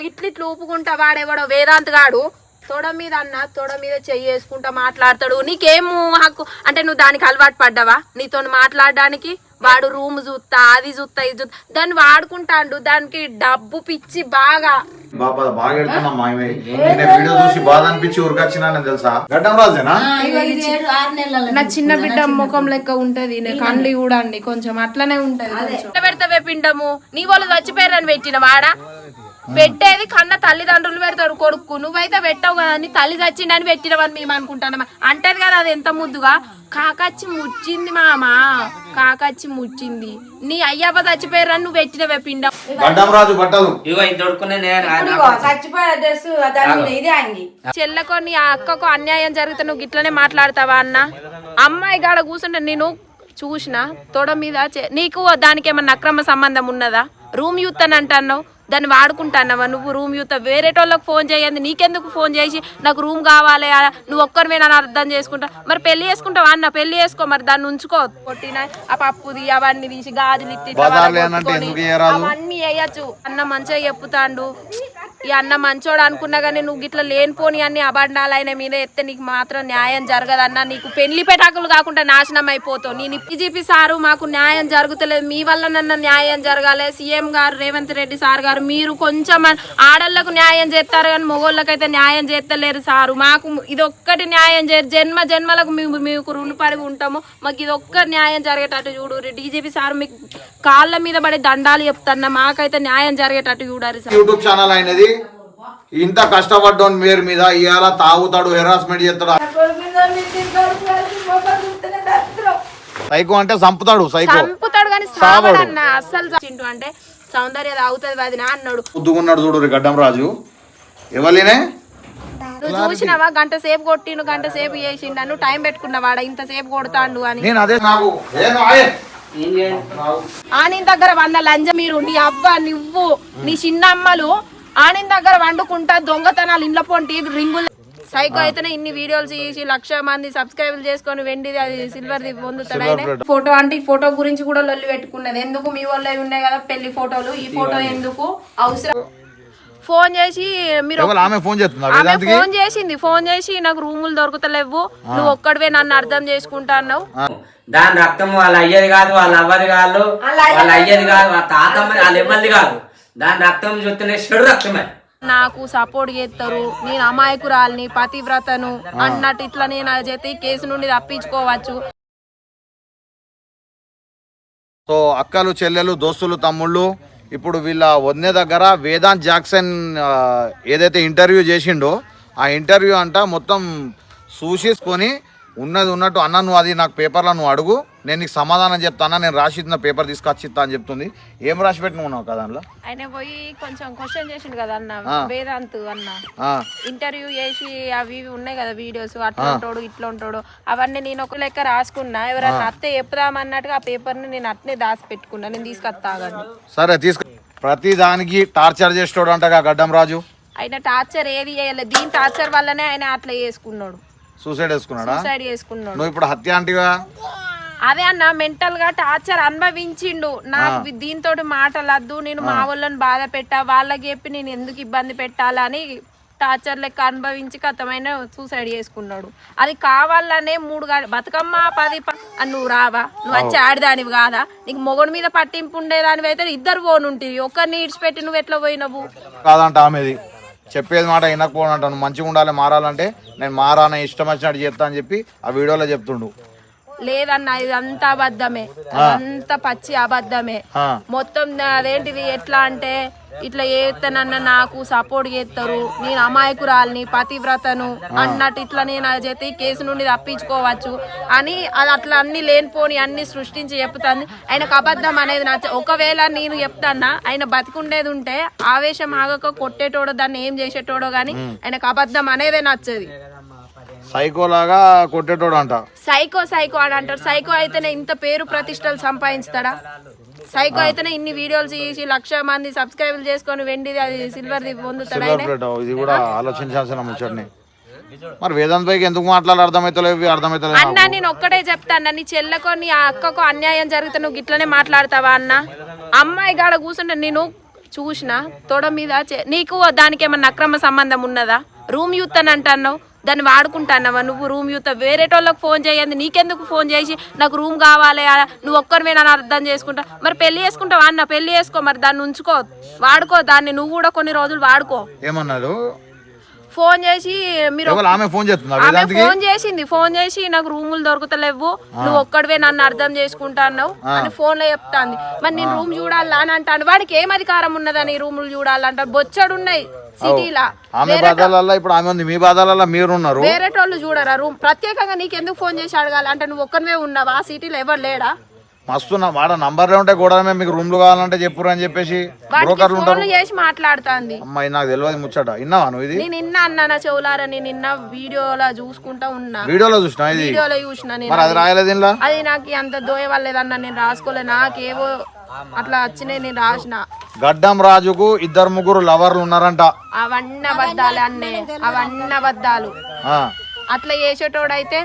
ఇట్లు ఇట్లు ఊపుకుంటా వాడెవడో వేదాంత్ గాడు. తొడ మీద అన్న తొడ మీద చెయ్యి వేసుకుంటా మాట్లాడతాడు. నీకేము హక్కు? అంటే నువ్వు దానికి అలవాటు పడ్డావా? నీతో మాట్లాడడానికి? వాడు రూమ్ చూస్తా అది చూస్తా ఇది చూస్తా దాన్ని వాడుకుంటాండు. దానికి డబ్బు పిచ్చి బాగా. బాబా బాగా ఎడుతున్నాం మాయమే నేను వీడియో చూసి బాధ అనిపించి ఊరికొచ్చినా నేను తెలుసా? గడ్డం రాజేనా? నా చిన్న బిడ్డ ముఖం లెక్క ఉంటది. నే కళ్ళు చూడండి కొంచెం అట్లనే ఉంటది. పెడతావే పిండము? నీ వాళ్ళు చచ్చిపోయారని పెట్టిన వాడా పెట్టేది కన్న తల్లిదండ్రులు పెడతాడు కొడుకు. నువ్వైతే పెట్టావు కదా నీ తల్లి చచ్చిండని పెట్టినవని మేము అనుకుంటానమ్మా. అంటది కదా అది ఎంత ముద్దుగా? కాకచ్చి ముచ్చింది మామ. కాకచ్చి ముచ్చింది. నీ అయ్యప్ప చచ్చిపోయారని నువ్వు పెట్టినవే పిండం. రాజు బట్టలు. చెల్లెకో నీ అక్కకు అన్యాయం జరిగితే నువ్వు ఇట్లనే మాట్లాడతావా అన్న? అమ్మాయి గాడ కూర్చుంటే నేను చూసిన తొడ మీద నీకు దానికి ఏమన్నా అక్రమ సంబంధం ఉన్నదా? రూమ్ యూత్ అని అంటున్నావు దాన్ని వాడుకుంటానవా? నువ్వు రూమ్ యూత్ వేరేటోళ్ళకి ఫోన్ చేయండి నీకెందుకు ఫోన్ చేసి నాకు రూమ్ కావాలి నువ్వు ఒక్కరివే నన్ను అర్థం చేసుకుంటా. మరి పెళ్ళి చేసుకుంటావా అన్న? పెళ్ళి చేసుకో మరి దాన్ని ఉంచుకో. కొట్టిన ఆ పప్పుది అవన్నీ తీసి గాజులు ఇట్టి? అవన్నీ వేయచ్చు అన్న మంచిగా చెప్పుతాండు. ఈ అన్న మంచోడు అనుకున్నా కానీ నువ్వు గిట్ల లేనిపోని అన్ని అబండాలు ఆయన మీద ఎత్తే నీకు మాత్రం న్యాయం జరగదన్నా. నీకు పెళ్ళి పెటాకులు కాకుండా నాశనం అయిపోతావు. నేను ఇప్పిజీపీ సారు మాకు న్యాయం జరుగుతలేదు. మీ వల్ల నన్న న్యాయం జరగాలి. సీఎం గారు రేవంత్ రెడ్డి సార్ గారు మీరు కొంచెం ఆడళ్ళకు న్యాయం చేస్తారు కానీ మొగోళ్ళకైతే న్యాయం చేస్తలేరు సారు. మాకు ఇదొక్కటి న్యాయం చే జన్మ జన్మలకు మేము మీకు రుణపడి ఉంటాము. మాకు ఇది ఒక్క న్యాయం జరిగేటట్టు చూడు డీజీపీ సార్ మీకు కాళ్ళ మీద పడి దండాలు చెప్తాన్న. మాకైతే న్యాయం జరిగేటట్టు చూడాలి సార్. యూట్యూబ్ ఛానల్ అనేది ఇంత కష్టపడ్డాను పేరు మీద ఇవాళ తాగుతాడు హెరాస్మెంట్ చేస్తాడు? సైకో అంటే చంపుతాడు సైకో. చంపుతాడు కానీ అస్సలు అంటే సౌందర్య తాగుతుంది వదినా అన్నాడు. ముద్దుకున్నాడు చూడు గడ్డం రాజు. ఎవరినే నువ్వు చూసినావా? గంట సేపు కొట్టిను గంట సేపు చేసిండు నువ్వు టైం పెట్టుకున్నావాడ ఇంత సేపు కొడతాండు అని. నేను అదే నాకు. చేయండి ఆనిన్ దగ్గర వంద లంజ మీరు నీ అవ్వ నువ్వు నీ చిన్న ఆనిన్ దగ్గర వండుకుంటా దొంగతనాలు ఇండ్ల పొంటి రింగులు. సైకో అయితేనే ఇన్ని వీడియోలు చేసి లక్ష మంది సబ్స్క్రైబ్ చేసుకొని వెండిది అది సిల్వర్ ది పొందుతాడు ఆయన. ఫోటో అంటే ఈ ఫోటో గురించి కూడా లొల్లి పెట్టుకున్నది. ఎందుకు మీ వాళ్ళే ఉన్నాయి కదా పెళ్ళి ఫోటోలు? ఈ ఫోటో ఎందుకు అవసరం? ఫోన్ చేసి మీరు ఆమె ఫోన్ ఫోన్ చేసింది. ఫోన్ చేసి నాకు రూములు దొరుకుతలేవు. నువ్వు ఒక్కడివే నన్ను అర్థం చేసుకుంటా అన్నావు. దాని రక్తం వాళ్ళ అయ్యేది కాదు వాళ్ళ అవ్వది కాదు వాళ్ళ అయ్యేది కాదు. వాళ్ళ తాతమ్మ వాళ్ళ ఇవ్వది కాదు. దాని రక్తం చూస్తేనే చెడు రక్తమే నాకు సపోర్ట్ చేస్తారు నేను అమాయకురాల్ని పతివ్రతను అన్నట్టు ఇట్లా నేను ఈ కేసు నుండి తప్పించుకోవచ్చు. సో అక్కలు చెల్లెలు దోస్తులు తమ్ముళ్ళు ఇప్పుడు వీళ్ళ వదిన దగ్గర వేదాంత్ జాక్సన్ ఏదైతే ఇంటర్వ్యూ చేసిండో ఆ ఇంటర్వ్యూ అంట మొత్తం చూసేసుకొని ఉన్నది ఉన్నట్టు అన్న నువ్వు అది నాకు పేపర్లో నువ్వు అడుగు నేను నీకు సమాధానం చెప్తాను నేను రాసి ఇచ్చిన పేపర్ తీసుకొచ్చి ఇస్తా అని చెప్తుంది. ఏం రాసి పెట్టినావు కదా దాంట్లో? ఆయన పోయి కొంచెం క్వశ్చన్ చేసిండు కదా అన్న వేదాంత్ అన్న. ఇంటర్వ్యూ చేసి అవి ఇవి ఉన్నాయి కదా వీడియోస్ అట్లా ఉంటాడు ఇట్లా ఉంటాడు అవన్నీ నేను ఒక లెక్క రాసుకున్నా ఎవరైనా అత్తే చెప్దామన్నట్టుగా ఆ పేపర్ని నేను అట్నే దాచి పెట్టుకున్నా నేను తీసుకొస్తాగండి సరే తీసుకు. ప్రతి దానికి టార్చర్ చేసేటోడు అంటగా గడ్డం రాజు. ఆయన టార్చర్ ఏది చేయలేదు దీని టార్చర్ వల్లనే ఆయన అట్లా చేసుకున్నాడు. సూసైడ్ వేసుకున్నాడా సూసైడ్ చేసుకున్నాడు. నువ్వు ఇప్పుడు హత్య అంటివా? అదే అన్న మెంటల్గా టార్చర్ అనుభవించిండు. నాకు దీంతో మాటలద్దు నేను మా వాళ్ళని బాధ పెట్టా వాళ్ళకి చెప్పి నేను ఎందుకు ఇబ్బంది పెట్టాలని టార్చర్ లెక్క అనుభవించి కథమైన సూసైడ్ చేసుకున్నాడు. అది కావాలనే మూడు బతుకమ్మ పది నువ్వు రావా? నువ్వు వచ్చి ఆడిదానివి కాదా? నీకు మొగడు మీద పట్టింపు ఉండేదానివి అయితే ఇద్దరు పోనుంటివి. ఒక్కరిని ఇడిచిపెట్టి నువ్వు ఎట్లా పోయినవు? కాదంట ఆమెది. చెప్పేది మాట వినకపోనంటాను మంచిగా ఉండాలి మారాలంటే. నేను మారాన ఇష్టం వచ్చినట్టు చెప్తా అని చెప్పి ఆ వీడియోలో చెప్తుండు. లేదన్న ఇదంతా అబద్ధమే. అదంతా పచ్చి అబద్ధమే. మొత్తం అదేంటిది ఎట్లా అంటే ఇట్లా చేస్తానన్న నాకు సపోర్ట్ చేస్తారు నేను అమాయకురాల్ని పతివ్రతను అన్నట్టు ఇట్లా నేను అది చేస్తే ఈ కేసు నుండి తప్పించుకోవచ్చు అని అది అట్లా అన్ని లేనిపోని అన్ని సృష్టించి చెప్తాను ఆయనకు అబద్ధం అనేది నచ్చ ఒకవేళ నేను చెప్తానా ఆయన బతికుండేది ఉంటే ఆవేశం ఆగక కొట్టేటోడో దాన్ని ఏం చేసేటోడో గానీ ఆయనకు అబద్ధం అనేదే నచ్చది. సైకో లాగా కొట్టేటోడు అంట సైకో సైకో అని అంటారు. సైకో అయితేనే ఇంత పేరు ప్రతిష్టలు సంపాదించుతాడా? సైకో అయితేనే ఇన్ని వీడియోలు చేసి లక్ష మంది సబ్స్క్రైబ్ చేసుకొని వెండిది అది సిల్వర్ పొందుతాడు ఆయన? ఇది కూడా ఆలోచించాల్సిన ముచ్చట్ని. మరి వేదాంత్ పైకి ఎందుకు మాట్లాడాలి? నాకు. అన్న నేను ఒక్కటే చెప్తాను నీ చెల్లెకో నీ అక్కకో అన్యాయం జరిగితే నువ్వు గిట్లనే మాట్లాడతావా అన్న? అమ్మాయి గాడ కూర్చుంటే నేను చూసిన తొడ మీద చే- నీకు దానికి ఏమన్నా అక్రమ సంబంధం ఉన్నదా? రూమ్ యూత్ అని అంటున్నావు. దాన్ని వాడుకుంటున్నావా నువ్వు రూమ్ యూత్ వేరేటోళ్ళకి ఫోన్ చేయండి నీకెందుకు ఫోన్ చేసి నాకు రూమ్ కావాలి నువ్వు ఒక్కరివే నన్ను అర్థం చేసుకుంటా. మరి పెళ్ళి చేసుకుంటావా అన్న? పెళ్ళి చేసుకో మరి దాన్ని ఉంచుకో వాడుకో దాన్ని నువ్వు కూడా కొన్ని రోజులు వాడుకో. ఏమన్నారు ఫోన్ చేసి మీరు ఆమె ఫోన్ చేస్తున్నారు ఫోన్ చేసింది. ఫోన్ చేసి నాకు రూములు దొరుకుతలేవు నువ్వు ఒక్కడివే నన్ను అర్థం చేసుకుంటా అన్నావు అని ఫోన్లో చెప్తాంది. మరి నేను రూమ్ చూడాలా అని అంటాను వాడికి ఏం అధికారం ఉన్నదని రూములు చూడాలంట బొచ్చడు ఉన్నాయి. సిటీలా. ఆమె బాధలలో ఇప్పుడు ఆమె ఉంది. మీ బాధలలో మీరు ఉన్నారు వేరేటోళ్ళు చూడరా? రూమ్ ప్రత్యేకంగా నీకు ఎందుకు ఫోన్ చేసి అడగాలి? అంటే నువ్వు ఒక్కరివే ఉన్నావా? ఆ సిటీలో ఎవరు లేడా? మస్తు వాడ నంబర్లే ఉంటాయి కూడా మీకు రూమ్లు కావాలంటే చెప్పురు అని చెప్పేసి బ్రోకర్లు ఉంటారు. చేసి మాట్లాడుతాంది. అమ్మాయి నాకు తెలియదు ముచ్చట. విన్నావా నువ్వు ఇది? నేను నిన్న అన్నా చెవులారా? నేను నిన్న వీడియోలో చూసుకుంటా ఉన్నా. వీడియోలో చూసినా ఇది? వీడియోలో చూసిన నేను అది రాయలేదు అది నాకు అంత దోయ వల్లేదన్న నేను రాసుకోలే. నాకేవో అట్లా వచ్చినాయి నేను రాసిన. గడ్డం రాజుకు ఇద్దరు ముగ్గురు లవర్లు ఉన్నారంట. అవన్నీ అబద్ధాలు అన్నే అవన్నీ అబద్ధాలు ఆ, అట్లా చేసేటోడైతే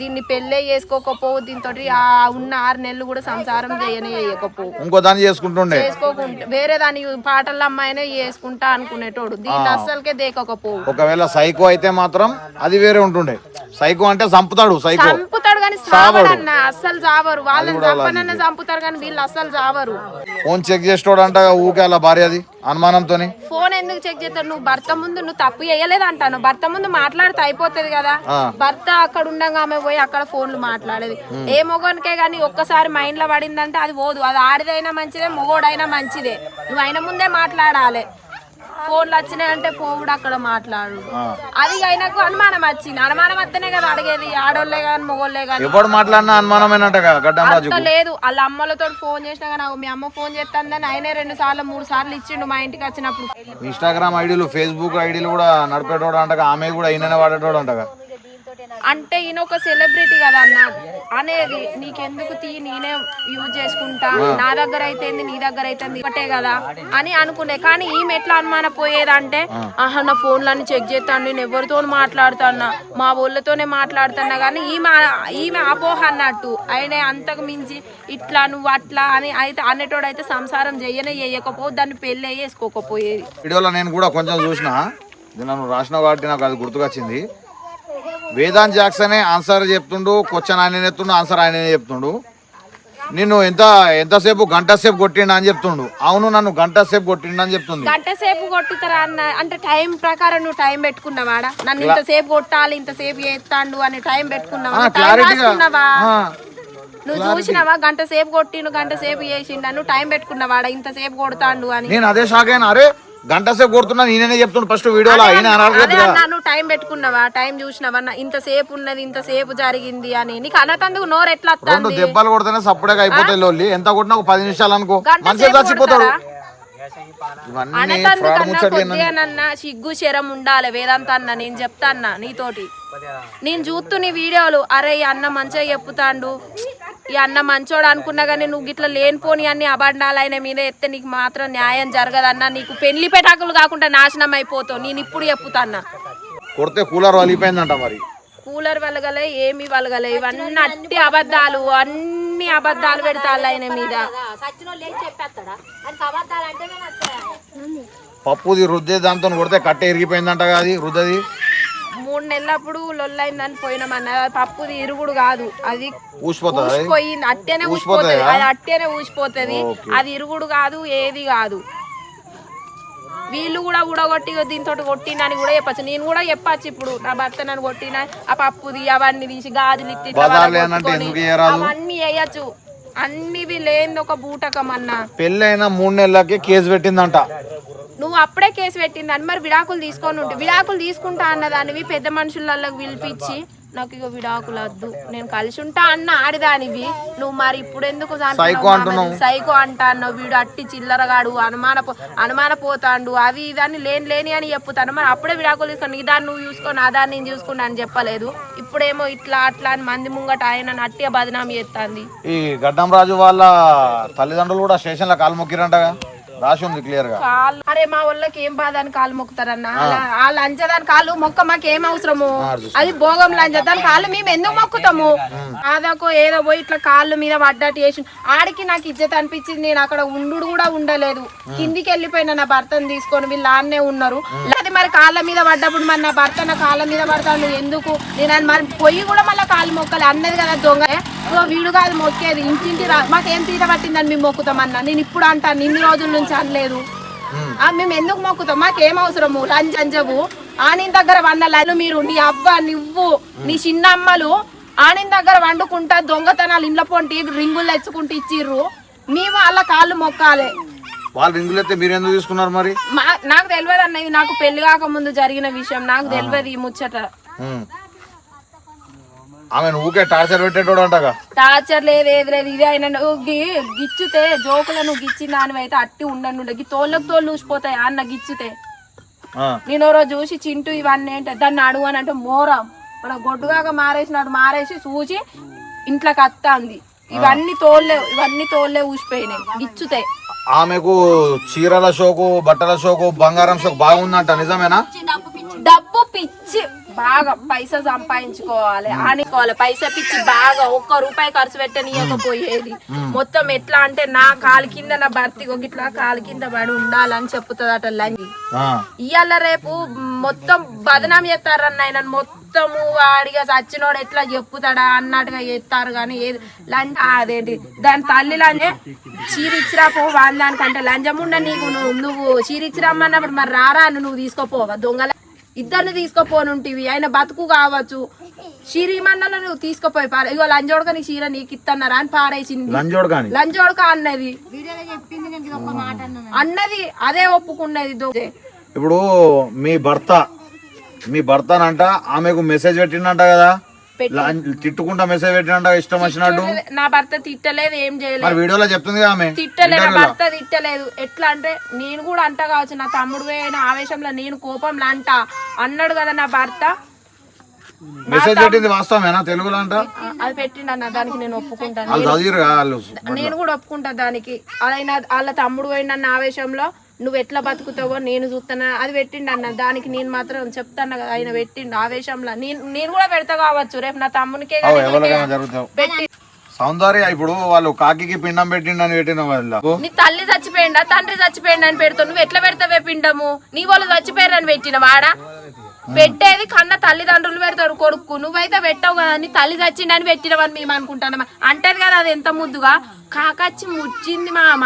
దీన్ని పెళ్ళే చేసుకోకపోవు దీంతో ఆ ఉన్న ఆరు నెలలు కూడా సంసారం చేయనే చేయకపోవు. ఇంకో దాన్ని చేసుకుంటుండే. చేసుకోకుంటే వేరే దాని పాటల అమ్మాయినే చేసుకుంటా అనుకునేటోడు. దీన్ని అస్సలకే దేకపోవు ఒకవేళ సైకో అయితే మాత్రం అది వేరే ఉంటుండే. సైకో అంటే చంపుతాడు సైకో. చంపుతాడు కానీ సావడన్న అస్సలు చావరు. వాళ్ళని చంపనన్న చంపుతారు కానీ వీళ్ళు అస్సలు చావరు. ఫోన్ చెక్ చేసేటోడు అంట ఊకే అలా భార్య అది అనుమానంతోని. ఫోన్ ఎందుకు చెక్ చేస్తాడు నువ్వు భర్త ముందు నువ్వు తప్పు చేయలేదు అంటాను భర్త ముందు మాట్లాడితే అయిపోతుంది కదా. భర్త అక్కడ ఉండగా ఆమె పోయి అక్కడ ఫోన్లు మాట్లాడేది. ఏ మొగోనికే గానీ ఒక్కసారి మైండ్లో పడిందంటే అది పోదు. అది ఆడిదైనా మంచిదే మొగోడైనా మంచిదే. నువ్వు అయిన ముందే మాట్లాడాలి. ఫోన్లు వచ్చినాయంటే పోవుడు అక్కడ మాట్లాడు. అది ఆయనకు అనుమానం వచ్చింది. అనుమానం వస్తేనే కదా అడిగేది. ఆడోళ్ళే కానీ మొగోళ్ళే కానీ ఎవడు మాట్లాడినా అంత లేదు. వాళ్ళ అమ్మలతో ఫోన్ చేసినా కానీ "అగో మీ అమ్మ ఫోన్ చేస్తుందని ఆయనే రెండు సార్లు మూడు సార్లు ఇచ్చిండు మా ఇంటికి వచ్చినప్పుడు. ఇన్స్టాగ్రామ్ ఐడీలు ఫేస్బుక్ ఐడీలు కూడా నడిపేటోడు అంటగా ఆమె కూడా ఈయననే వాడేటోడు అంటగా అంటే ఈయన ఒక సెలబ్రిటీ కదా అన్న. అనేది నీకెందుకు తీ నేనే యూజ్ చేసుకుంటా. నా దగ్గర అయితే నీ దగ్గర అయితే ఒకటే కదా అని అనుకునే. కానీ ఈమె ఎట్లా అనుమాన పోయేదంటే ఆహా నా ఫోన్లన్నీ చెక్ చేస్తాను నేను ఎవరితో మాట్లాడుతానా మా ఊళ్ళతోనే మాట్లాడుతున్నా కానీ ఈమె ఈమె అపోహ అన్నట్టు. ఆయన అంతకు మించి ఇట్లా నువ్వు అట్లా అని అయితే అనేటోడు అయితే సంసారం చెయ్యనే చేయకపో దాన్ని పెళ్ళి వేసుకోకపోయేది వీడియోలో నేను కూడా కొంచెం చూసిన. నన్ను రాసిన వాటి నాకు అది గుర్తుకొచ్చింది. వేదాంత్ జాక్సనే ఆన్సర్ చెప్తుండు క్వశ్చన్ ఆయన ఎత్తుండు ఆన్సర్ ఆయననే చెప్తుండు. నిన్ను ఎంత ఎంతసేపు గంట సేపు కొట్టిండు అని చెప్తుండు. అవును నన్ను గంట సేపు కొట్టిండు అని చెప్తుంది గంట సేపు కొట్టుతారా అన్న? అంటే టైం ప్రకారం నువ్వు టైం పెట్టుకున్నావాడా నన్ను ఇంతసేపు కొట్టాలి ఇంతసేపు చేస్తాడు అని టైం పెట్టుకున్నావా? టైం రాసుకున్నావా? నువ్వు చూసినావా? గంట సేపు కొట్టిండు గంట సేపు చేసిండు నువ్వు టైం పెట్టుకున్నావాడా ఇంతసేపు కొడతాండు అని. నేను అదే షాక్ అయినా అరే గంట సేపు కొడుతున్నా నేనే చెప్తుండు ఫస్ట్ వీడియోలో అన్నా నువ్వు టైం పెట్టుకున్నావా? టైం చూసినావా అన్న? ఇంతసేపు ఉన్నది ఇంతసేపు జరిగింది అని. నీకు అన్నతందుకు నోరు ఎట్లా రెండు దెబ్బలు కొడితేనే సప్పుడేగా అయిపోతాయి లోల్లి. ఎంత కొట్టినా ఒక పది నిమిషాలు అనుకో. మంచిగా సేపు చచ్చిపోతాడు? అనతందుకు సిగ్గు శరం ఉండాలి. వేదాంత అన్న నేను చెప్తా అన్న నీతోటి. నేను చూస్తూ నీ వీడియోలు అరే ఈ అన్న మంచిగా చెప్పుతాండు. ఈ అన్న మంచోడు అనుకున్నా కానీ నువ్వు గిట్ల లేనిపోని అన్ని అబండాలు ఆయన మీద ఎత్తే నీకు మాత్రం న్యాయం జరగదన్నా. నీకు పెళ్ళి పెటాకులు కాకుండా నాశనం అయిపోతావు. నేను ఇప్పుడు చెప్పుతాన్నా. కొడితే కూలర్ వలిపోయిందంట మరి. కూలర్ వలగలే ఏమి వలగలే. ఇవన్నీ అట్టి అబద్ధాలు అన్ని అబద్ధాలు పెడతాళ్ళు ఆయన మీద. పప్పుది రుద్దే దాంతో కొడితే కట్ట ఇరిగిపోయిందంట అది రుద్దది. మూడు నెలలప్పుడు లొల్లైందని పోయినామన్న పప్పుది ఇరుగుడు కాదు. అది? ఊసిపోయింది. అట్టేనే ఊసిపోతుందా? అది అట్టేనే ఊసిపోతుంది. అది ఇరుగుడు కాదు ఏది కాదు. వీళ్ళు కూడా ఊడగొట్టి దీంతో కొట్టినని కూడా చెప్పచ్చు. నేను కూడా చెప్పచ్చు ఇప్పుడు. నా భర్త నన్ను కొట్టిన ఆ పప్పుది అవన్నీ తీసి గాజులు ఇట్టి చేయరాదు? అవన్నీ వేయచ్చు అన్ని లేని ఒక బూటకం అన్న పెళ్ళైన మూడు నెలలకి కేసు పెట్టిందంట. నువ్వు అప్పుడే కేసు పెట్టిందని మరి విడాకులు తీసుకొని ఉంటే విడాకులు తీసుకుంటా అన్నదానివి పెద్ద మనుషులకి పిలిపించి నాకు ఇక విడాకులు వద్దు. నేను కలిసి ఉంటా అన్న ఆడిదానివి. నువ్వు మరి ఇప్పుడు ఎందుకు సైకో అంటా అన్నావు వీడు అట్టి చిల్లరగాడు అనుమాన అనుమాన పోతాండు అవి ఇదాన్ని లేని లేని అని చెప్పుతాను. మరి అప్పుడే విడాకులు తీసుకొని నీ దాన్ని నువ్వు చూసుకో నా దాన్ని నేను చూసుకున్నా అని చెప్పలేదు. ఇప్పుడేమో ఇట్లా అట్లా అని మంది ముంగట ఆయన అట్టిగా బదనామి చేస్తాంది ఈ గడ్డం రాజు వాళ్ళ తల్లిదండ్రులు కూడా స్టేషన్లో కాలు మొక్కిరంటగా? రాసి ఉంది క్లియర్గా. కాళ్ళు అరే మా వాళ్ళకి ఏం బాధ అని కాళ్ళు మొక్కుతారన్న? ఆ. లంచదాని కాళ్ళు మొక్క మాకు ఏం అవసరము? అది భోగం లంచదాని కాళ్ళు మేము ఎందుకు మొక్కుతాము? ఆదాకో ఏదో పోయి ఇట్లా కాళ్ళు మీద పడ్డట్టు చేసి ఆడికి నాకు ఇజ్జత్ అనిపించింది నేను అక్కడ ఉండు కూడా ఉండలేదు. కిందికి వెళ్ళిపోయినా నా భర్తను తీసుకొని వీళ్ళు ఆన్నే ఉన్నారు. లేదా మరి కాళ్ళ మీద పడ్డప్పుడు మరి నా భర్త నా కాళ్ళ మీద పడతాను ఎందుకు? నేను మరి పొయ్యి కూడా మళ్ళీ కాళ్ళు మొక్కలే. అన్నది కదా దొంగ. ఇగో వీడు కాదు మొక్కేది. ఇంటింటి రా మాకేం తీర పట్టిందని మేము మొక్కుతామన్నా. నేను ఇప్పుడు అంటాను ఇన్ని రోజుల నుంచి అనలేదు. ఆ, మేము ఎందుకు మొక్కుతాం? మాకేం అవసరము? లంచ్ అంజవు ఆనిన్ దగ్గర వండలు మీరు నీ అవ్వ నువ్వు నీ చిన్న అమ్మలు ఆనిన్ దగ్గర వండుకుంటా దొంగతనాలు ఇండ్ల పొంటి రింగులు తెచ్చుకుంటూ ఇచ్చిర్రు. మేము వాళ్ళ కాళ్ళు మొక్కాలి. వాళ్ళు రింగులు ఎత్తే మీరు ఎందుకు తీసుకున్నారు మరి? నాకు తెలియదు అన్న ఇది నాకు పెళ్ళి కాక ముందు జరిగిన విషయం. నాకు తెలియదు ఈ ముచ్చట. ఆమె ఊకే టార్చర్ పెట్టేటోడు అంటగా. టార్చర్ లేదు ఏది లేదు. ఇది అయినా గిచ్చితే జోకులు నువ్వు గిచ్చిన అట్టి ఉండను గి తోళ్ళకి తోళ్ళు ఊసిపోతాయి అన్న గిచ్చితే. ఆ. నేను ఓ రోజు చూసి చింటూ ఇవన్నీ ఏంటి దాన్ని అడుగు అని అంటే మోరం. మన గొడ్డుగాక మారేసినాడు మారేసి చూసి ఇంట్లోకి అత్తాంది. ఇవన్నీ తోళ్ళే ఇవన్నీ తోళ్ళే ఊసిపోయినాయి గిచ్చుతాయి ఆమెకు చీరల షోకు బట్టల షోకు బంగారం షోకు బాగుందంట నిజమేనా? డబ్బు పిచ్చి బాగా పైసా సంపాదించుకోవాలి. ఆనుకోవాలి. పైసా పిచ్చి బాగా ఒక్క రూపాయి ఖర్చు పెట్టనీయకపోయేది. మొత్తం ఎట్లా అంటే నా కాలు కింద నా భర్తీ ఇట్లా కాలు కింద పడి ఉండాలని చెప్తుంది అట లంగి. ఇవాళ రేపు మొత్తం బదనాం చేస్తారన్న ఆయన. మొత్తము వాడిగా చచ్చినోడు ఎట్లా చెప్పుతాడా అన్నట్టుగా చేస్తారు కానీ ఏది? లంచ అదేంటి? దాని తల్లి లంజే. చీరిచ్చిరా పో వాళ్ళ దానికంటే లంజముండ నీకు. నువ్వు నువ్వు చీరిచ్చిరమ్మన్నప్పుడు మరి రారా అని నువ్వు తీసుకోపోవా? దొంగల ఇద్దరిని తీసుకోపోనుంటివి ఆయన బతుకు కావచ్చు. చీరిమన్నలో నువ్వు తీసుకుపోయి పార. ఇగో లంజోడక నీ చీర నీకు ఇత్తన్నారా అని పారేసింది. లంజోడక అన్నది. అన్నది. అదే ఒప్పుకున్నది ఇప్పుడు మీ భర్త మీ భర్తనంట ఆమెకు మెసేజ్ పెట్టిండంట కదా. తిట్టుకుంటా మెసేజ్ పెట్టినంట ఇష్టం వచ్చినట్టు. నా భర్త తిట్టలేదు ఏం చేయలేదు. వీడియోలో చెప్తుంది ఆమె. తిట్టలేదు నా భర్త తిట్టలేదు. ఎట్లా అంటే నేను కూడా అంట కావచ్చు నా తమ్ముడు అయిన ఆవేశంలో నేను కోపంలో అంట. అన్నాడు కదా నా భర్త. మెసేజ్ పెట్టింది వాస్తవమేనా? తెలుగులో అంట? అది పెట్టిండు అన్న దానికి నేను ఒప్పుకుంటాను. నేను కూడా ఒప్పుకుంటా దానికి. అదైనా వాళ్ళ తమ్ముడు పోయిన ఆవేశంలో నువ్వు ఎట్లా బతుకుతావో నేను చూస్తానా అది పెట్టిండు అన్న దానికి నేను మాత్రం చెప్తాను కదా ఆయన పెట్టిండు ఆవేశంలో. నేను నేను కూడా పెడతా కావచ్చు. రేపు నా తమ్మునికే పెట్టి సౌందర్య ఇప్పుడు వాళ్ళు కాకికి పిండం పెట్టిండని పెట్టిన వాళ్ళు. నీ తల్లి చచ్చిపోయిందా తండ్రి చచ్చిపోయిందా అని పెడతావు నువ్వు ఎట్లా పెడతావే పిండము? నీ వాళ్ళు చచ్చిపోయారని పెట్టిన వాడా పెట్టేది కన్న తల్లిదండ్రులు పెడతారు కొడుకు. నువ్వైతే పెట్టావు కదా నీ తల్లి చచ్చిండని పెట్టినవని మేము అనుకుంటానమ్మా అంటది కదా అది ఎంత ముద్దుగా? కాకచ్చి ముచ్చింది మామ.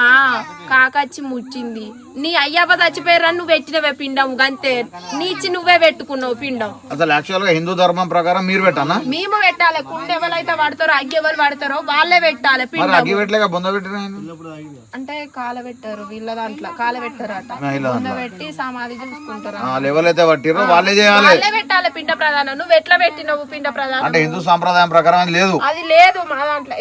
కాకచ్చి ముచ్చింది. నీ అయ్యప్ప చచ్చిపోయారని నువ్వు పెట్టినవే పిండము గంతే నీచి నువ్వే పెట్టుకున్నావు పిండం. అసలు యాక్చువల్గా హిందూ ధర్మం ప్రకారం మీరు పెట్టానా మేము పెట్టాలి. కుండ ఎవరైతే పడతారో అగ్గి ఎవరు పడతారో వాళ్ళే పెట్టాలి పిండం అగ్గి పెట్టలేక బొంద పెట్టిన అంటే కాల పెట్టారు వీళ్ళ దాంట్లో. కాల పెట్టారు కుండ పెట్టి సమాధి చూసుకుంటారు వాళ్ళు ఎవరైతే పట్టిరో వాళ్ళే చేయాలి. వాళ్ళే పెట్టాలి పిండ ప్రధానం. నువ్వు ఎట్లా పెట్టినవు పిండ ప్రధానం? అంటే హిందూ సాంప్రదాయం ప్రకారం అది లేదు. అది లేదు మా దాంట్లో.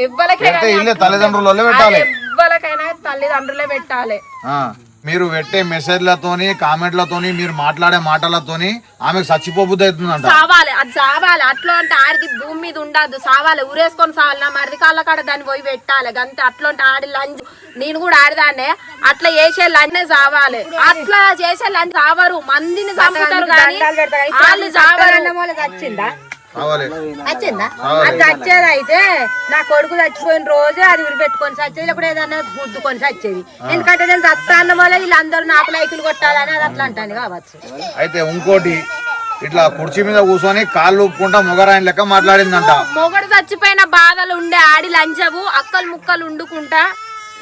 ఇల్లే తల్లిదండ్రుల వాళ్ళే పెట్టాలి. ఎవ్వరికైనా తల్లిదండ్రులే పెట్టాలి. మీరు పెట్టే మెసేజ్లతోని కామెంట్లతోని మీరు మాట్లాడే మాటలతోని ఆమెకు చచ్చిపోబుద్ది అవుతుందంట. సావాలి అది సావాలి. అట్లా అంటే ఆడిది భూమి మీద ఉండదు సావాలి ఊరేసుకొని సావాలి. నా మరిది కాళ్ళ కాడ దాన్ని పోయి పెట్టాలి. గంతే అట్లా అంటే ఆడి లంచ్. నేను కూడా ఆడదాన్నే. అట్లా చేసే లంచ్ సావాలి. అట్లా చేసే లంచ్ సావరు. మందిని చంపుతారు కానీ వాళ్ళు సావరు. వచ్చిందా అది చచ్చేది అయితే నా కొడుకు చచ్చిపోయిన రోజు అది ఉరి పెట్టుకొని చచ్చేది లేకపోతే ఏదన్నా గుద్దుకొని చచ్చేది ఎందుకంటే నేను చస్తా అన్న వల్ల వీళ్ళందరూ నాకు లైకులు కొట్టాలని అది అట్లా అంటాను కావచ్చు. అయితే ఇంకోటి ఇట్లా కుర్చీ మీద కూర్చొని కాళ్ళు ఊపుకుంటా మొగరాయన లెక్క మాట్లాడిందంట. మొగడు చచ్చిపోయిన బాధలు ఉండే ఆడి లంచవు అక్కలు ముక్కలు వండుకుంటా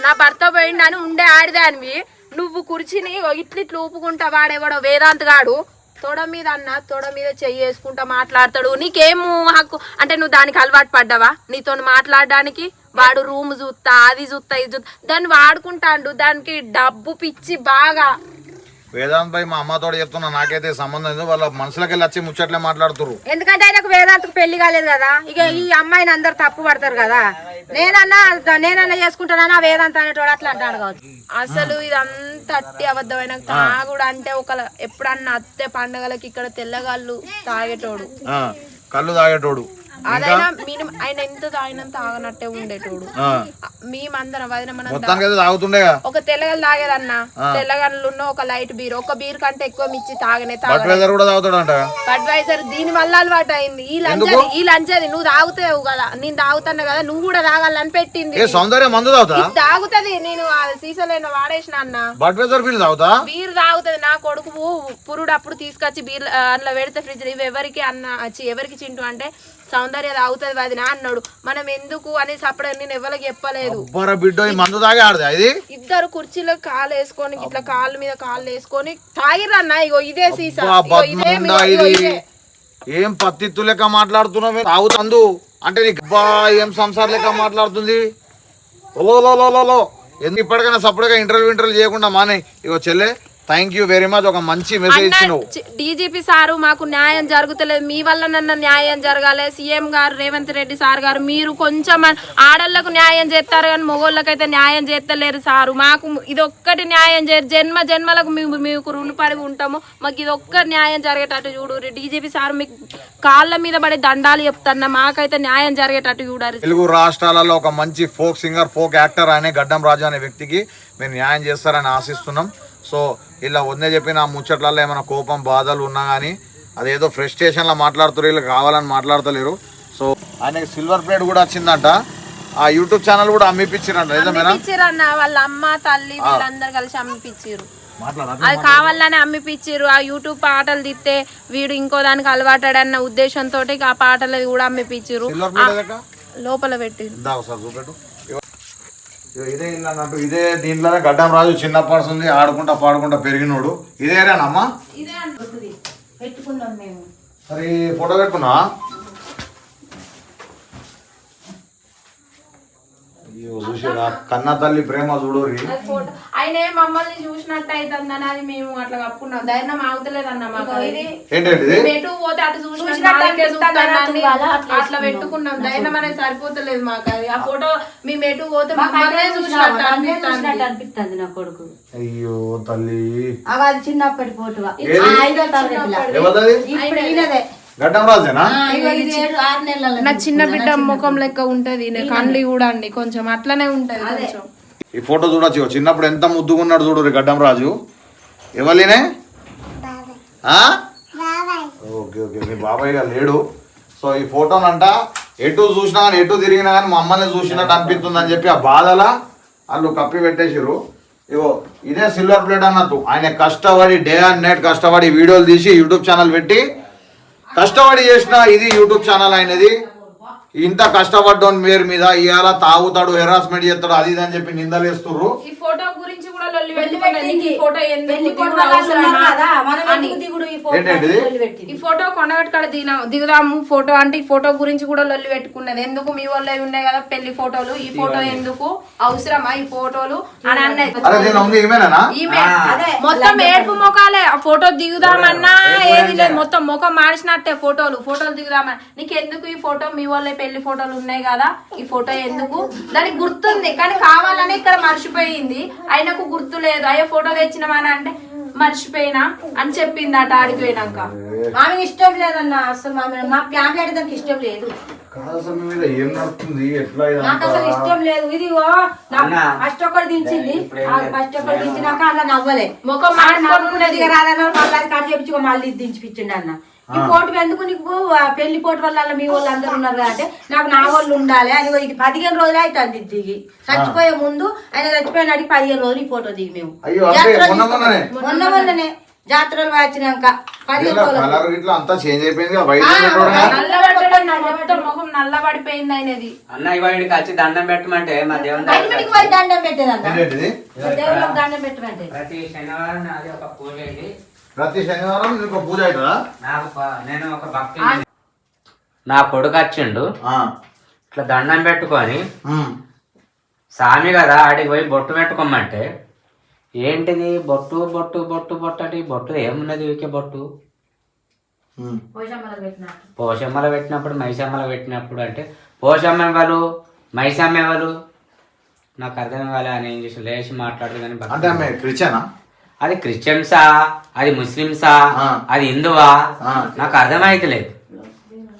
నా భర్త పోయిండని ఉండే ఆడిదానివి. నువ్వు కుర్చీని ఇట్లు ఇట్లు ఊపుకుంటా వాడేవాడో వేదాంత్ గాడు తొడ మీద అన్న తొడ మీద చెయ్యి వేసుకుంటా మాట్లాడతాడు. నీకేము హక్కు? అంటే నువ్వు దానికి అలవాటు పడ్డావా? నీతో మాట్లాడడానికి వాడు రూమ్ చూస్తా అది చూస్తా ఇది చూస్తా దాన్ని వాడుకుంటాడు. దానికి డబ్బు పిచ్చి బాగా వేదాంత్ భాయ్ మా అమ్మతోడు చెప్తున్నా నాకైతే సంబంధం లేదు. వాళ్ళ మనసులకి వచ్చి ముచ్చట్లే మాట్లాడుతురు ఎందుకంటే ఆయనకు వేదాంతకు పెళ్ళి కాలేదు కదా. ఇక ఈ అమ్మాయిని అందరు తప్పు పడతారు కదా. నేనన్నా నేనన్నా చేసుకుంటానన్నా వేదాంత అనేటోడు అట్లా అంటాడు కావచ్చు. అసలు ఇదంతా అట్టి అబద్ధమైన తాగుడు అంటే ఒక ఎప్పుడన్నా అత్తే పండగలకి ఇక్కడ తెల్లగాళ్ళు తాగేటోడు. ఆ, కళ్ళు తాగేటోడు. అదైనా మినిమం ఆయన ఎంత తాగినంత తాగనట్టే ఉండేటోడు. మేమందరం వదిన మనం ఒక తెల్లగలు తాగేదన్న. తెల్లగలు ఉన్న ఒక లైట్ బీర్. ఒక బీర్ కంటే ఎక్కువ మిచ్చి తాగనే అడ్వైజర్ దీని వల్ల అలవాటు అయింది. ఈ లంచది ఈ లంచది నువ్వు తాగుతావు కదా. నేను తాగుతున్నా కదా. నువ్వు కూడా తాగాలని పెట్టింది. సౌందర్య మందు తాగుతది. నేను సీసాలైన వాడేసిన అన్న. బట్ వెదర్ బిల్ తాగుతా? బీర్ తాగుతుంది. నా కొడుకు పురుడు అప్పుడు తీసుకొచ్చి బీర్ అందులో పెడితే ఫ్రిడ్జ్ ఇవి ఎవరికి అన్న ఎవరికి చింటూ అంటే సౌందర్య తాగుతుంది అది నా అన్నాడు. మనం ఎందుకు అని అప్పుడు నేను ఎవరికి చెప్పలేదు. బిడ్డో మందు తాగే ఆడదా ఇది? ఇద్దరు కుర్చీలో కాలు వేసుకొని ఇట్లా కాళ్ళ మీద కాళ్ళు వేసుకొని తాగిరన్న ఇగో ఇదే సీసా. ఏం పత్తిత్తు లెక్క మాట్లాడుతున్నావు? తాగుతందు అంటే నీకు ఏం సంసార్ లెక్క మాట్లాడుతుంది? ఓ లో లో లో లో ఎందుకు ఇప్పటికైనా సపరేట్గా ఇంటర్వ్యూ ఇంటర్వ్యూ చేయకుండా మానే? ఇగో చెల్లె థ్యాంక్ యూ వెరీ మచ్ ఒక మంచి మెసేజ్ డీజీపీ సారు మాకు న్యాయం జరుగుతలేదు. మీ వల్ల నన్న న్యాయం జరగాలి. సీఎం గారు రేవంత్ రెడ్డి సార్ గారు మీరు కొంచెం ఆడోళ్ళకు న్యాయం చేస్తారు కానీ మొగోళ్ళకైతే న్యాయం చేస్తలేరు సారు. మాకు ఇది ఒక్కటి న్యాయం చేయరు జన్మ జన్మలకు మేము మీకు రుణపడి ఉంటాము. మాకు ఇది ఒక్క న్యాయం జరిగేటట్టు చూడు. డీజీపీ సార్ మీకు కాళ్ళ మీద పడి దండాలు చెప్తున్నా. మాకైతే న్యాయం జరిగేటట్టు చూడాలి తెలుగు రాష్ట్రాలలో ఒక మంచి ఫోక్ సింగర్ ఫోక్ యాక్టర్ అనే గడ్డం రాజు అనే వ్యక్తికి మీరు న్యాయం చేస్తారని ఆశిస్తున్నాం. సో ఇలా వద్దే చెప్పిన ఆ ముచ్చట్లలో ఏమైనా కోపం బాధలు ఉన్నా కానీ అదేదో ఫ్రస్ట్రేషన్లో మాట్లాడుతారు వీళ్ళు కావాలని మాట్లాడతలేరు. సో ఆయనకి సిల్వర్ ప్లేట్ కూడా వచ్చిందంట. ఆ యూట్యూబ్ ఛానల్ కూడా అమ్మిపించారంట నిజమేనా? అమ్మిపిచ్చిరన్న వాళ్ళ అమ్మ తల్లి వీళ్ళందరూ కలిసి అమ్మిపిచ్చిరు మాట్లాడ అది కావాలని అమ్మిపిచ్చిర్రు. ఆ యూట్యూబ్ పాటలు తిత్తే వీడు ఇంకో దానికి అలవాటాడన్న ఉద్దేశంతో ఆ పాటలు కూడా ఏదక్క? లోపల పెట్టిర్రు దా ఒకసారి చూపెట్టు ఇగో. ఇగో ఇదే ఇల్లు అన్నట్టు ఇదే దీంట్లోనే గడ్డం రాజు చిన్నప్పటి నుండి ఆడుకుంటా పాడుకుంటా పెరిగినోడు. ఇదేరేనమ్మా పెట్టుకున్నాం మేము. సరే ఫోటో పెట్టుకున్నా చూసారా కన్న తల్లి ప్రేమ చూడోరి ఫోటో. ఆయన మమ్మల్ని చూసినట్టు అవుతుందని అది మేము అట్లా కప్పుకున్నాం. ధైర్యం ఆగుతలేదన్న మాకు అది. ఏంటంటే మేము ఎటు పోతే అటు చూసినట్టు అట్లా పెట్టుకున్నాం. ధైర్యం అనేది సరిపోతలేదు మాకు అది. ఆ ఫోటో మేము ఎటు పోతే మమ్మల్నే చూసినట్టు అనిపిస్తుంది. నా కొడుకు. అయ్యో తల్లి. అవి అది చిన్నప్పటి ఫోటో ఇప్పుడు ఈయనదే. గడ్డం రాజేనా? నా చిన్న బిడ్డ ముఖం లెక్క ఉంటది నా కళ్ళు చూడండి కొంచెం అట్లనే ఉంటది కొంచెం. ఈ ఫోటో చూడొచ్చు చిన్నప్పుడు ఎంత ముద్దుగున్నాడు చూడు గడ్డం రాజు. ఎవరినే ఆ? ఓకే ఓకే మీ బాబాయ్ గారు లేడు. సో ఈ ఫోటోనంట ఎటు చూసినా కానీ ఎటు తిరిగినా కానీ మా అమ్మని చూసినట్టు అనిపిస్తుంది అని చెప్పి ఆ బాధల వాళ్ళు కప్పి పెట్టేసిర్రు. ఇగో ఇదే సిల్వర్ ప్లేట్ అన్నట్టు. ఆయన కష్టపడి డే అండ్ నైట్ కష్టపడి వీడియోలు తీసి యూట్యూబ్ ఛానల్ పెట్టి కష్టపడి చేసిన ఇది యూట్యూబ్ ఛానల్ అయినది. ఇంత కష్టపడ్డం పేరు మీద ఇవాళ తాగుతాడు హెరాస్మెంట్ చేస్తాడు అది ఇది అని చెప్పి నిందలేస్తుర్రు. ఈ ఫోటో ఈ ఫోటో ఎందుకు పెళ్ళి దిగుడు కొడుకు వాళ్ళు అవసరమా? ఉన్నారు కదా, మనం అని. ఎందుకు దిగుడు ఈ ఫోటో? ఏంటంటిది? అని పెట్టింది. ఈ ఫోటో కొండగట్టు కాడ దిగిన దిగుదాము ఫోటో అంటే ఈ ఫోటో గురించి కూడా లొల్లి పెట్టుకున్నది. ఎందుకు మీ వాళ్ళే ఉన్నాయి కదా పెళ్ళి ఫోటోలు? ఈ ఫోటో ఎందుకు? అవసరమా ఈ ఫోటోలు? అని అన్నది. మొత్తం ఏడుపు మొఖాలే ఆ ఫోటో దిగుదామన్నా ఏది లేదు. మొత్తం ముఖం మార్చినట్టే ఫోటోలు. ఫోటోలు దిగుదామని నీకు ఎందుకు ఈ ఫోటో? మీ వాళ్ళే పెళ్ళి ఫోటోలు ఉన్నాయి కదా. ఈ ఫోటో ఎందుకు? దానికి గుర్తుంది కానీ కావాలని ఇక్కడ మర్చిపోయింది. ఆయనకు గుర్తు లేదు అయ్యో ఫోటో తెచ్చినామని అంటే మర్చిపోయినా అని చెప్పింది అట ఆడిపోయినాక ఆమె ఇష్టం లేదన్న అసలు మామి మా ఫ్యామిలీ అంటే దానికి ఇష్టం లేదు. కాదు ఏం ఎట్లా నాకు అసలు? ఇష్టం లేదు. ఇది. ఫస్ట్ ఒకటి దించింది. ఫస్ట్ ఒకటి దించినాక అలా నవ్వలే. ముఖం ఉన్నది. రాదన్న మళ్ళీ కట్ చేపించి మళ్ళీ దించిపించిండు అన్న. ఈ పోటు ఎందుకు నీకు పెళ్ళి పోటు వల్ల మీ వాళ్ళు అందరు ఉన్నారు కదా అంటే నాకు నా వాళ్ళు ఉండాలి. అని ఇది పదిహేను రోజులు అవుతుంది ఇది దిగి. చచ్చిపోయే ముందు ఆయన చచ్చిపోయిన అడిగి పదిహేను రోజులు ఈ ఫోటో దిగి మేము. మొన్న మొన్ననే? మొన్న మొన్ననే జాతరలు వచ్చినాక పదిహేను అంతా చేంజ్ అయిపోయింది ముఖం నల్లబడిపోయింది ఆయనది. అన్న ఇగో వీడికి వచ్చి దండం పెట్టమంటే మా దేవుని దండం దేవుళ్ళకి దండం పెట్టమంటే. ప్రతి శనివారం నాది ఒక పూజ ప్రతి శనివారం నీకు పూజ అవుతుందా? నాకు ప- నేను ఒక భక్తి. నా కొడుకు వచ్చిండు. ఆ. ఇట్లా దండం పెట్టుకొని ఉమ్. సామి కదా ఆడికి పోయి బొట్టు పెట్టుకోమంటే ఏంటిది? బొట్టు బొట్టు బొట్టు బొట్టటి బొట్టు ఏమున్నది ఊరికే బొట్టు? ఉమ్. పోషమ్మలకు పెట్టినట్టు పోషమ్మల పెట్టినప్పుడు మైసమ్మల పెట్టినప్పుడు అంటే పోషమ్మ ఎవరు? మైసమ్మ ఎవరు? నాకు అర్థం కాలే అని ఏం చేసి లేచి మాట్లాడదు కానీ భక్తి అంటే ఆమె క్రిస్టియనా? అది క్రిస్టియన్సా అది ముస్లింసా ఆ. అది హిందువా ఆ. నాకు అర్థమైతలేదు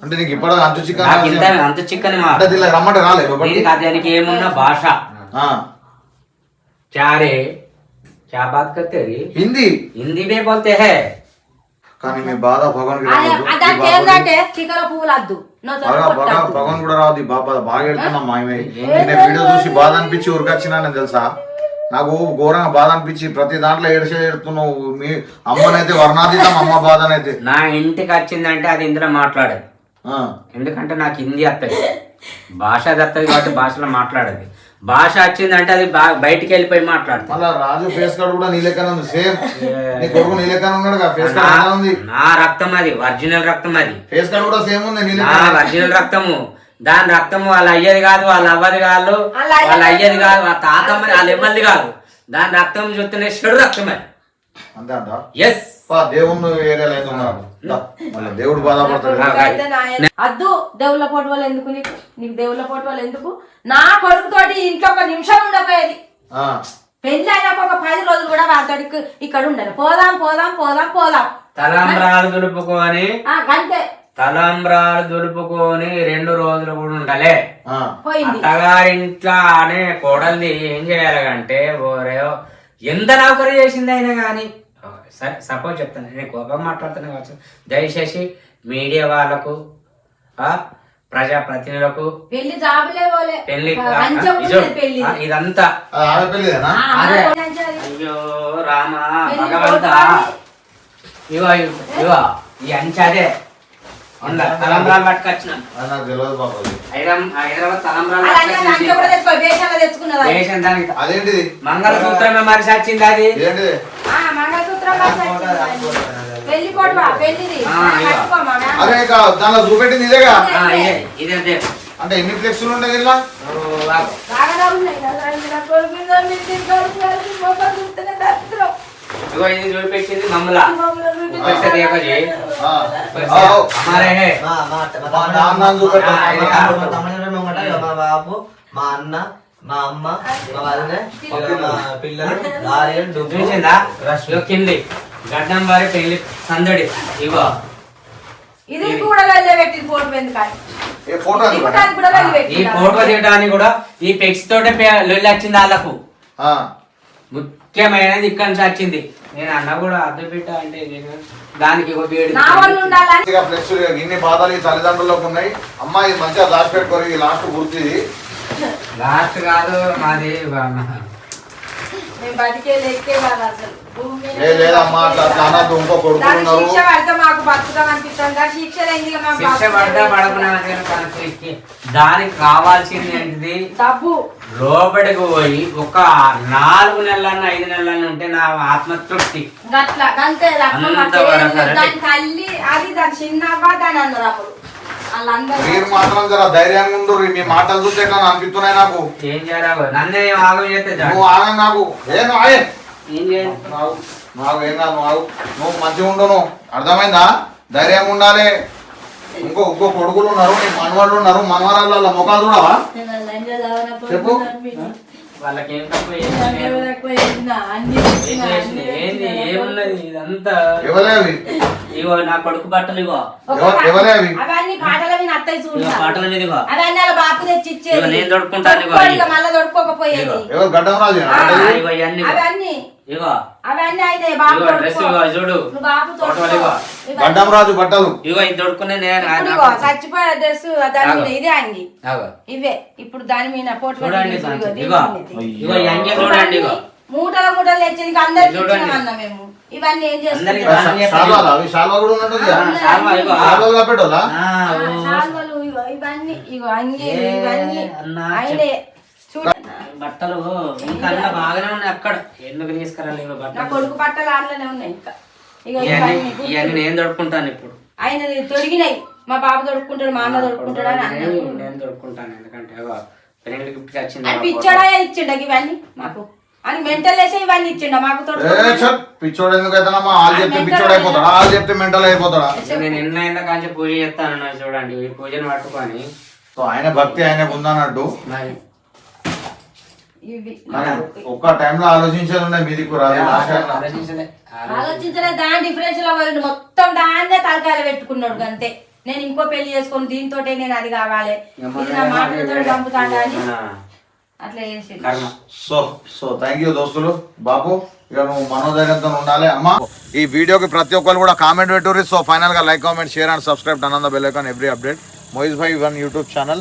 అంటే నీకు ఇప్పుడు అంచు చికెన్ నాకు ఇంత అంత చిక్కని మా అంటే దీనిలో రమ్మంటే రాలేదు లోపలికి? దీనికి దానికి ఏమున్నా భాష ఆ, చారే क्या बात करते रे హిందీ हिंदी में बोलते हैं కానీ మీ బాధ భగవాన్ కి అది- రావద్దు. అది ఈ దానికి బాబుని- ఏంటంటే చికెన్ పువ్వులు వద్దు నోతో బాగా బాగా కొట్టద్దు. భగవాన్ కూడా రావద్దు ఈ బాబా బాగా ఎడుతున్నాం మా ఈమె. నేను వీడియో చూసి బాధ అనిపించి ఉరికొచ్చినా నేను తెలుసా నాకు ఘోరంగా బాధ అనిపించి ప్రతి దాంట్లో ఏడ్చే ఎడుతున్నావు మీ అమ్మనైతే వర్ణాతీతం అమ్మ బాధనైతే. నా ఇంటికి వచ్చిందంటే అది ఇందులో మాట్లాడేది. ఎందుకంటే నాకు హిందీ వస్తుంది భాష అది వస్తుంది కాబట్టి భాషలో మాట్లాడేది. భాష వచ్చిందంటే అది బయటికి వెళ్ళిపోయి మాట్లాడుతుంది మళ్ళా రాజు ఫేస్ కార్డ్ కూడా నీ లెక్కనే ఉంది. సేమ్. నీ కొడుకు నీ లెక్కనే ఉన్నాడు కదా ఫేస్ కార్డ్ ఉంది. నా రక్తం అది ఒరిజినల్ రక్తం అది. ఫేస్ కార్డ్ కూడా సేమ్ ఉంది నీ ఒరిజినల్ రక్తము. దాని రక్తము వాళ్ళ అయ్యేది కాదు వాళ్ళ అవ్వది కాదు వాళ్ళ అయ్యేది కాదు. వాళ్ళ తాతమ్మది వాళ్ళ ఇవ్వది కాదు. దాని రక్తం చూస్తేనే చెడు రక్తమే. అంతే ఎస్ దేవుడు బాధపడతాడు. అద్దు దేవుళ్ళ పోటు వాళ్ళు ఎందుకు నీకు? నీకు దేవుళ్ళ పోటు వాళ్ళు ఎందుకు? నా కొడుకుతోటి ఇంట్లో ఒక నిమిషం ఉండకపోయేది ఆ, పెళ్ళి అయినాక ఒక పది రోజులు కూడా వాళ్ళతోటి ఇక్కడ ఉండాలి పోదాం పోదాం పోదాం పోదాం. తలంబ్రాలు దులుపుకొని ఆ గంటే తలంబ్రాలు దులుపుకొని రెండు రోజులు కూడా ఉండలే. ఆ. పోయింది. అత్తగారింట్లో అనే కోడల్ని ఏం చేయాలంటే ఓరే ఎంత నౌకరీ చేసింది అయినా కానీ సరే సపోజ్ చెప్తాను నేను కోపం మాట్లాడుతున్నా కావచ్చు. దయచేసి మీడియా వాళ్ళకు ఆ ప్రజా ప్రతినిధులకు పెళ్ళి పెళ్ళి ఇదంతా. అయ్యో రామ భగవంత. కోరుకోవాలి. ఇవో ఇవో ఈ అంచదే తలంబ్రాలు పట్టుకొచ్చినాం. హైదరాబాద్ హైదరాబాద్ తలంబ్రాలు తెచ్చుకున్నదా? అదేంటిది? మంగళసూత్రమే మరిసి వచ్చింది అది ఇక దానిలో చూపెట్టింది ఇదేగా? ఆ, ఇదే. అంటే ఎన్ని ఫ్లెక్స్లు ఇలా ఉన్నాయి చూపించింది మమ్మల. మమ్మల్ని మా బాబు మా అన్న మా అమ్మ మా పిల్లలు కింది గడ్డం వారి పెళ్ళి సందడి. ఇగో. ఇది కూడా ఈ ఫోటో తీయడానికి కూడా ఈ పెక్స్ తోటే లొల్లి వచ్చింది వాళ్ళకు. ముఖ్యమైనది ఇక్కడ నుంచి వచ్చింది నేను అన్న కూడా అద్దె బిడ్డ అంటే నేను దానికి ఒక వేడి నా వాళ్ళు ఉండాలని ఇక ఫ్లెక్స్ ఇన్ని బాధలు ఈ తల్లిదండ్రులకు ఉన్నాయి. అమ్మ ఇది మంచిగా దాచి పెట్టుకోరు ఈ లాస్ట్ గుర్తు ఇది లాస్ట్ కాదు మాది మేము బతికే లెక్కే వాళ్ళు అసలు. భూమి మీద ఏ లేదమ్మా అట్లా అట్లా అనద్దు ఇంకో కొడుకులు దానికి ఉన్నారు. శిక్ష పడితే మాకు బతుకుతాం అనిపిస్తుంది. శిక్ష మేము శిక్ష పడ్డా పడకున్నా కనుక దానికి కావాల్సింది ఏంటిది? డబ్బు. లోపలికి పోయి ఒక నాలుగు నెలలన్నా ఐదు నెలలన్నా ఉంటే నా ఆత్మతృప్తి. గట్ల అంత వరకు. అంటే- దాని తల్లి అది దాని చిన్నవ్వ దాని అన్నారు అప్పుడు వాళ్ళందరూ మీరు మాత్రం జర ధైర్యంగా ఉండు మీ మాటలు చూస్తే ఎట్లా అనిపిస్తున్నాయి నాకు? ఏం చేయాలి నన్ను ఏం ఆగం చేస్తే. నువ్వు ఆగం నాకు. ఏ ఆగే. ఏం చేయాలి? నాకు ఏం కాదు నువ్వు ఆగు నువ్వు మంచిగా ఉండు నువ్వు. అర్థమైందా? ధైర్యంగా ఉండాలి. ఇంకో ఇంకో కొడుకులు ఉన్నారు నీ మనవాళ్ళు ఉన్నారు మనవరాళ్ళ ముఖాలు చూడవా? చెప్పు. వాళ్ళకి ఏం తక్కువ? ఏంది ఏమున్నది ఇదంతా? ఎవరే అవి ఇగో నా కొడుకు బట్టలు ఇగో. ఎవ- ఎవరే అవి అవన్నీ పాటల మీద అత్తయ్య ఇగో చూడు పాటల మీద ఇగో. అవన్నీ వాళ్ళ బాపు తెచ్చి ఇచ్చేది. ఇగో నేను దొడుకుంటాను ఇగో దొడుక్కోడు ఇక మళ్ళా దొడుకోకపోయేది. ఎవరు గడ్డం ఇగో. అవన్నీ. అవన్నీ అయితే బాబు డ్రెస్ చూడు. నువ్వు బాబు. గడ్డం రాజు బట్టలు. ఇగో ఇది దొడుకునే నేను ఇప్పుడు ఇగో చచ్చిపోయే డ్రెస్ దాని. ఇదే అంగి. ఇవే. ఇప్పుడు దాని మీద చూడండి. ఇగో, అంగి చూడండి ఇగో మూటల మూటలు తెచ్చేది అందరికి చూడండి. ఇచ్చినామన్నా మేము. ఇవన్నీ ఏం చేస్తున్నాం ఇగో. ఇవన్నీ. అంగి ఇవన్నీ. ఆయనే బట్టలు ఇంకా అన్న బాగానే ఉన్నాయి అక్కడ. ఎందుకు తీసుకురాలి నా బట్టలు? కొడుకు బట్టలు ఆడలోనే ఉన్నాయి ఇంకా. ఇగో ఇవన్నీ నేను దొడుకుంటాను ఇప్పుడు. ఆయన తొడిగినాయి మా బాబు తొడుక్కుంటాడు మా అన్న తొడుక్కుంటాడు అని నేను దొడుకుంటాను ఎందుకంటే ఇగో పెళ్ళి గిఫ్ట్ వచ్చింది పిచ్చోడా ఇచ్చిండ ఇవన్నీ మాకు? అని మెంటల్ వేసే ఇవన్నీ ఇచ్చిండ మాకు ఏ తొడుక్కుంటాడు చట్ పిచ్చోడు ఎందుకు అవుతానమ్మా వాళ్ళు చెప్తే పిచ్చోడు అయిపోతాడా? వాళ్ళు చెప్తే మెంటల్ అయిపోతాడా? ఫోటో. నేను ఎన్న అయినా కానీ పూజ చేస్తాను చూడండి ఈ పూజను పట్టుకొని. సో ఆయన భక్తి ఆయనకు ఉందన్నట్టు ఒక్క టైంలో ఆలోచించేది ఉన్నాయి మీది. ఆలోచించలే ఆలోచించలే. దాని డిఫరెన్స్లో మొత్తం దాన్నే తలకాయలు పెట్టుకున్నాడు అంతే. నేను ఇంకో పెళ్ళి చేసుకొని దీంతోటే నేను అది కావాలి. ఇది నా మాటలతో చంపుతాడా అని మన అట్లా చేసి కర్మ. సో సో థ్యాంక్ యూ దోస్తులు. బాబు ఇక నువ్వు మనోధైర్యంతో ఉండాలి. అమ్మా ఈ వీడియోకి ప్రతి ఒక్కరు కూడా కామెంట్ పెట్టుర్రి. సో ఫైనల్గా like comment share and subscribe అనంద bell icon every update Moiz Bhai one YouTube channel